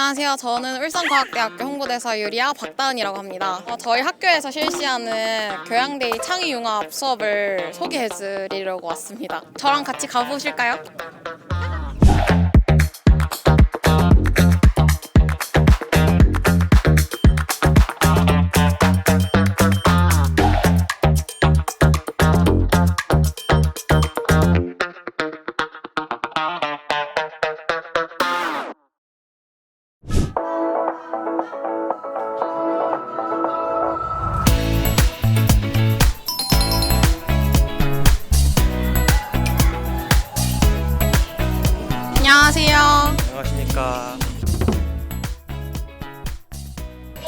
안녕하세요. 저는 울산과학대학교 홍보대사 유리아 박다은이라고 합니다. 어, 저희 학교에서 실시하는 교양데이 창의융합 수업을 소개해드리려고 왔습니다. 저랑 같이 가보실까요? 안녕하세요. 안녕하십니까.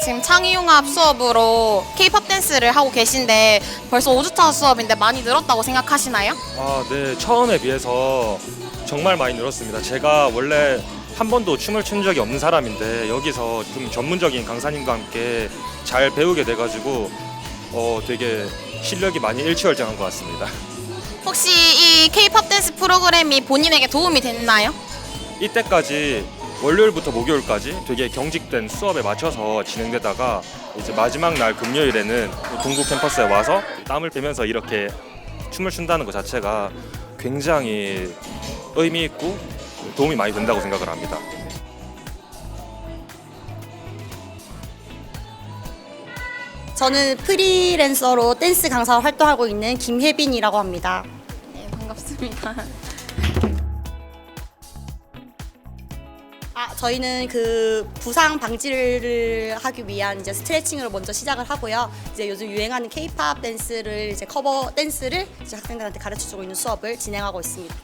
지금 창의융합 수업으로 K-팝 댄스를 하고 계신데 벌써 5주차 수업인데 많이 늘었다고 생각하시나요? 아, 네. 처음에 비해서 정말 많이 늘었습니다. 제가 원래 한 번도 춤을 춘 적이 없는 사람인데 여기서 좀 전문적인 강사님과 함께 잘 배우게 돼가지고 어, 되게 실력이 많이 일취월장한 것 같습니다. 혹시 이 K-팝 댄스 프로그램이 본인에게 도움이 됐나요? 이때까지 월요일부터 목요일까지 되게 경직된 수업에 맞춰서 진행되다가 이제 마지막 날 금요일에는 동구 캠퍼스에 와서 땀을 빼면서 이렇게 춤을 춘다는 것 자체가 굉장히 의미 있고 도움이 많이 된다고 생각을 합니다. 저는 프리랜서로 댄스 강사 활동하고 있는 김혜빈이라고 합니다. 네, 반갑습니다. 아, 저희는 그 부상 방지를 하기 위한 이제 스트레칭으로 먼저 시작을 하고요. 이제 요즘 유행하는 K-팝 댄스를 이제 커버 댄스를 이제 학생들한테 가르쳐 주고 있는 수업을 진행하고 있습니다.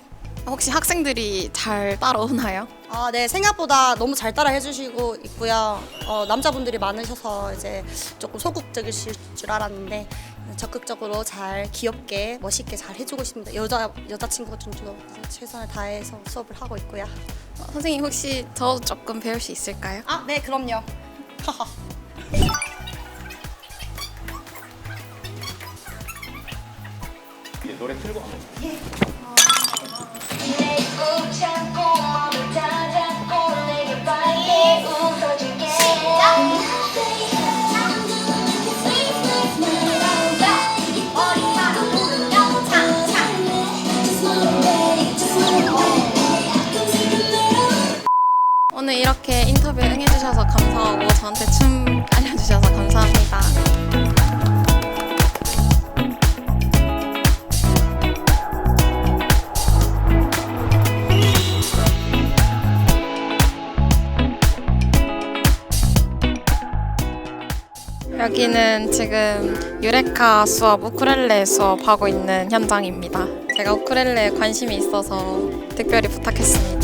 혹시 학생들이 잘 따라오나요? 아, 네 생각보다 너무 잘 따라 해주시고 있고요. 어, 남자분들이 많으셔서 이제 조금 소극적이실 줄 알았는데 적극적으로 잘 귀엽게 멋있게 잘 해주고 있습니다. 여자 여자 친구가 좀더 최선을 다해서 수업을 하고 있고요. 어, 선생님 혹시 저 조금 배울 수 있을까요? 아, 네 그럼요. 하하. 노래 틀고 꼭 잡고 맘을 오늘 이렇게 인터뷰 응해주셔서 감사하고 저한테 춤 알려주셔서 감사합니다. 여기는 지금 유레카 수업, 우쿨렐레 수업하고 있는 현장입니다. 제가 우쿨렐레에 관심이 있어서 특별히 부탁했습니다.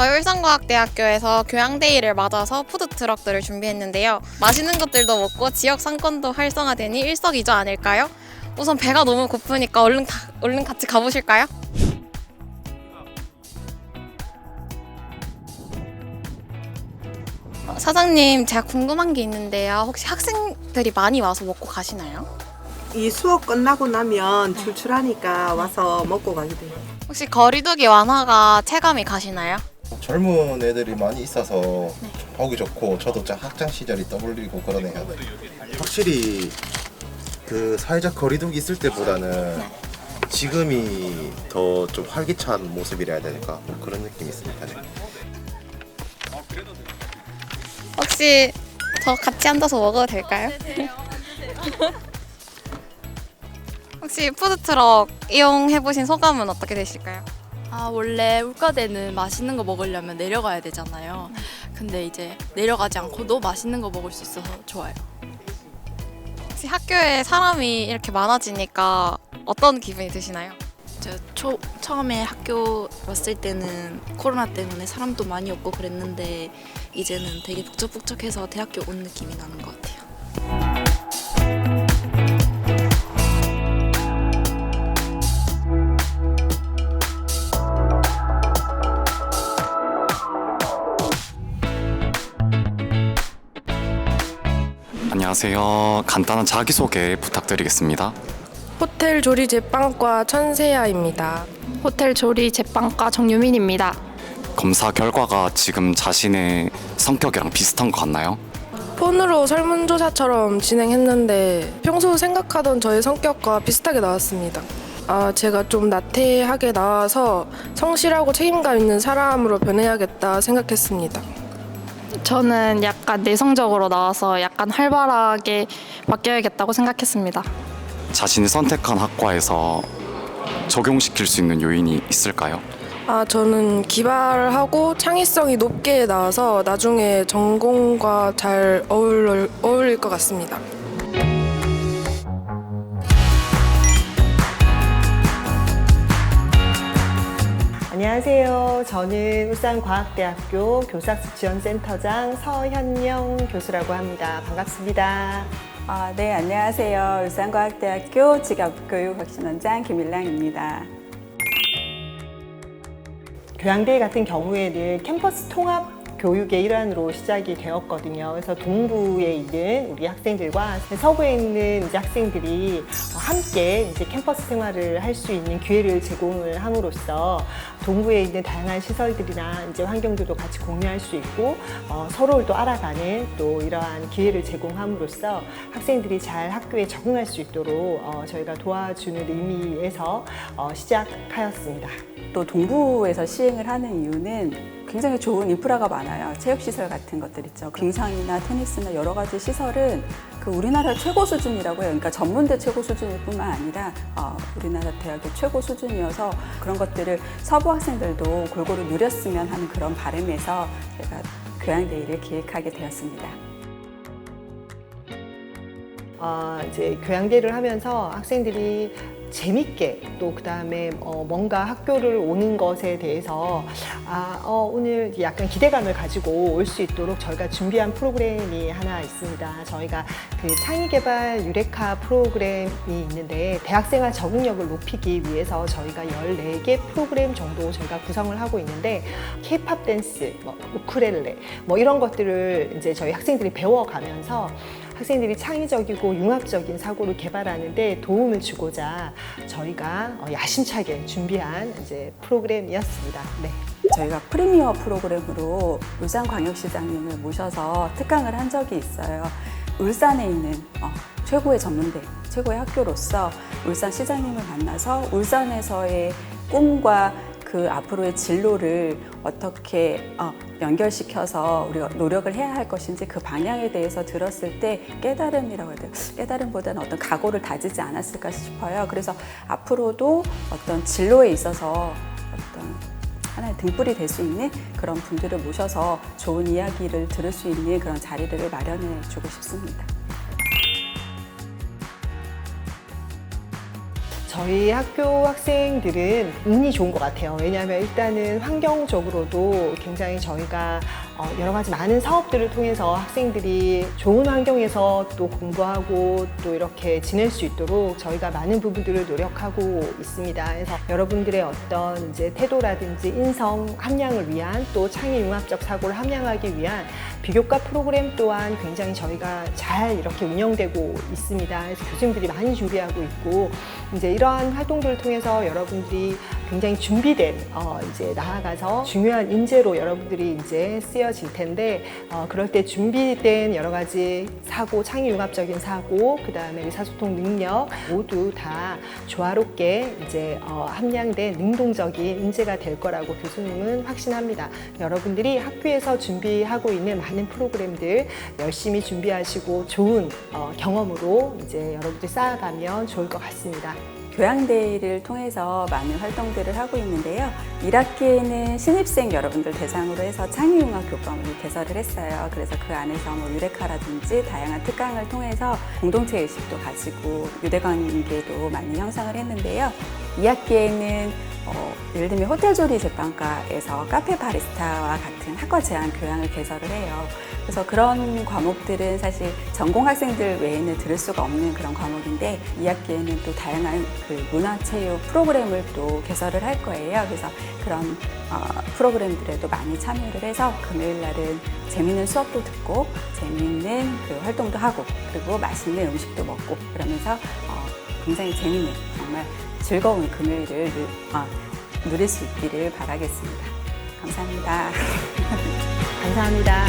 저희 울산과학대학교에서 교양데이를 맞아서 푸드트럭들을 준비했는데요. 맛있는 것들도 먹고 지역 상권도 활성화되니 일석이조 아닐까요? 우선 배가 너무 고프니까 얼른, 가- 얼른 같이 가보실까요? 어, 사장님, 제가 궁금한 게 있는데요. 혹시 학생들이 많이 와서 먹고 가시나요? 이 수업 끝나고 나면 출출하니까 와서 먹고 가게 돼요. 혹시 거리두기 완화가 체감이 가시나요? 젊은 애들이 많이 있어서 보기 좋고 저도 자- 학창 시절이 떠올리고 그러네요. 확실히 그 사회적 거리두기 있을 때보다는 지금이 더 좀 활기찬 모습이라 해야 될까 뭐 그런 느낌이 있습니다. 네. 혹시 저 같이 앉아서 먹어도 될까요? 혹시 푸드트럭 이용해보신 소감은 어떻게 되실까요? 아 원래 울가대는 맛있는 거 먹으려면 내려가야 되잖아요. 근데 이제 내려가지 않고도 맛있는 거 먹을 수 있어서 좋아요. 혹시 학교에 사람이 이렇게 많아지니까 어떤 기분이 드시나요? 저 초, 처음에 학교 왔을 때는 코로나 때문에 사람도 많이 없고 그랬는데 이제는 되게 북적북적해서 대학교 온 느낌이 나는 것 안녕하세요. 간단한 자기소개 부탁드리겠습니다. 호텔 조리 제빵과 천세아입니다. 호텔 조리 제빵과 정유민입니다. 검사 결과가 지금 자신의 성격이랑 비슷한 것 같나요? 폰으로 설문조사처럼 진행했는데 평소 생각하던 저의 성격과 비슷하게 나왔습니다. 아, 제가 좀 나태하게 나와서 성실하고 책임감 있는 사람으로 변해야겠다 생각했습니다. 저는 약간 내성적으로 나와서 약간 활발하게 바뀌어야겠다고 생각했습니다. 자신이 선택한 학과에서 적용시킬 수 있는 요인이 있을까요? 아, 저는 기발하고 창의성이 높게 나와서 나중에 전공과 잘 어울릴, 어울릴 것 같습니다. 안녕하세요. 저는 울산과학대학교 교사학습 지원센터장 서현영 교수라고 합니다. 반갑습니다. 아, 네, 안녕하세요. 울산과학대학교 직업교육혁신원장 김일랑입니다. 교양대회 같은 경우에는 캠퍼스 통합 교육의 일환으로 시작이 되었거든요. 그래서 동부에 있는 우리 학생들과 서부에 있는 이제 학생들이 함께 이제 캠퍼스 생활을 할 수 있는 기회를 제공을 함으로써 동부에 있는 다양한 시설들이나 이제 환경들도 같이 공유할 수 있고 어, 서로를 또 알아가는 또 이러한 기회를 제공함으로써 학생들이 잘 학교에 적응할 수 있도록 어, 저희가 도와주는 의미에서 어, 시작하였습니다. 또 동부에서 시행을 하는 이유는 굉장히 좋은 인프라가 많아요. 체육시설 같은 것들 있죠. 빙상이나 테니스나 여러 가지 시설은 그 우리나라 최고 수준이라고 해요. 그러니까 전문대 최고 수준일 뿐만 아니라 어, 우리나라 대학의 최고 수준이어서 그런 것들을 서부 학생들도 골고루 누렸으면 하는 그런 바람에서 제가 교양대회를 기획하게 되었습니다. 어, 이제 교양대를 하면서 학생들이 재밌게 또 그 다음에 어, 뭔가 학교를 오는 것에 대해서 아, 어, 오늘 약간 기대감을 가지고 올 수 있도록 저희가 준비한 프로그램이 하나 있습니다. 저희가 그 창의개발 유레카 프로그램이 있는데 대학생활 적응력을 높이기 위해서 저희가 14개 프로그램 정도 저희가 구성을 하고 있는데 케이팝 댄스, 뭐 우쿨렐레 뭐 이런 것들을 이제 저희 학생들이 배워가면서 학생들이 창의적이고 융합적인 사고를 개발하는데 도움을 주고자 저희가 어, 야심차게 준비한 이제 프로그램이었습니다. 네. 저희가 프리미어 프로그램으로 울산광역시장님을 모셔서 특강을 한 적이 있어요. 울산에 있는 어, 최고의 전문대, 최고의 학교로서 울산 시장님을 만나서 울산에서의 꿈과 그 앞으로의 진로를 어떻게 어, 연결시켜서 우리가 노력을 해야 할 것인지 그 방향에 대해서 들었을 때 깨달음이라고 해야 돼요. 깨달음보다는 어떤 각오를 다지지 않았을까 싶어요. 그래서 앞으로도 어떤 진로에 있어서 어떤 하나의 등불이 될 수 있는 그런 분들을 모셔서 좋은 이야기를 들을 수 있는 그런 자리를 마련해 주고 싶습니다. 저희 학교 학생들은 운이 좋은 것 같아요. 왜냐하면 일단은 환경적으로도 굉장히 저희가 어, 여러 가지 많은 사업들을 통해서 학생들이 좋은 환경에서 또 공부하고 또 이렇게 지낼 수 있도록 저희가 많은 부분들을 노력하고 있습니다. 그래서 여러분들의 어떤 이제 태도라든지 인성 함량을 위한 또 창의 융합적 사고를 함양하기 위한 비교과 프로그램 또한 굉장히 저희가 잘 이렇게 운영되고 있습니다. 그래서 교수님들이 많이 준비하고 있고 이제 이 러한 활동들을 통해서 여러분들이 굉장히 준비된 어 이제 나아가서 중요한 인재로 여러분들이 이제 쓰여질 텐데 어 그럴 때 준비된 여러 가지 사고, 창의 융합적인 사고, 그 다음에 의사소통 능력 모두 다 조화롭게 이제 어 함량된 능동적인 인재가 될 거라고 교수님은 확신합니다. 여러분들이 학교에서 준비하고 있는 많은 프로그램들 열심히 준비하시고 좋은 어 경험으로 이제 여러분들 쌓아가면 좋을 것 같습니다. 교양대회를 통해서 많은 활동들을 하고 있는데요. 1학기에는 신입생 여러분들 대상으로 해서 창의융합 교과목을 개설을 했어요. 그래서 그 안에서 뭐 유레카라든지 다양한 특강을 통해서 공동체 의식도 가지고 유대관계도 많이 형성을 했는데요. 2학기에는 어, 예를 들면 호텔 조리 제빵과에서 카페 바리스타와 같은 학과 제한 교양을 개설을 해요. 그래서 그런 과목들은 사실 전공 학생들 외에는 들을 수가 없는 그런 과목인데 2학기에는 또 다양한 그 문화체육 프로그램을 또 개설을 할 거예요. 그래서 그런 어, 프로그램들에도 많이 참여를 해서 금요일 날은 재미있는 수업도 듣고 재미있는 그 활동도 하고 그리고 맛있는 음식도 먹고 그러면서 어, 굉장히 재미있는 정말 즐거운 금요일을 누, 어, 누릴 수 있기를 바라겠습니다. 감사합니다. 감사합니다.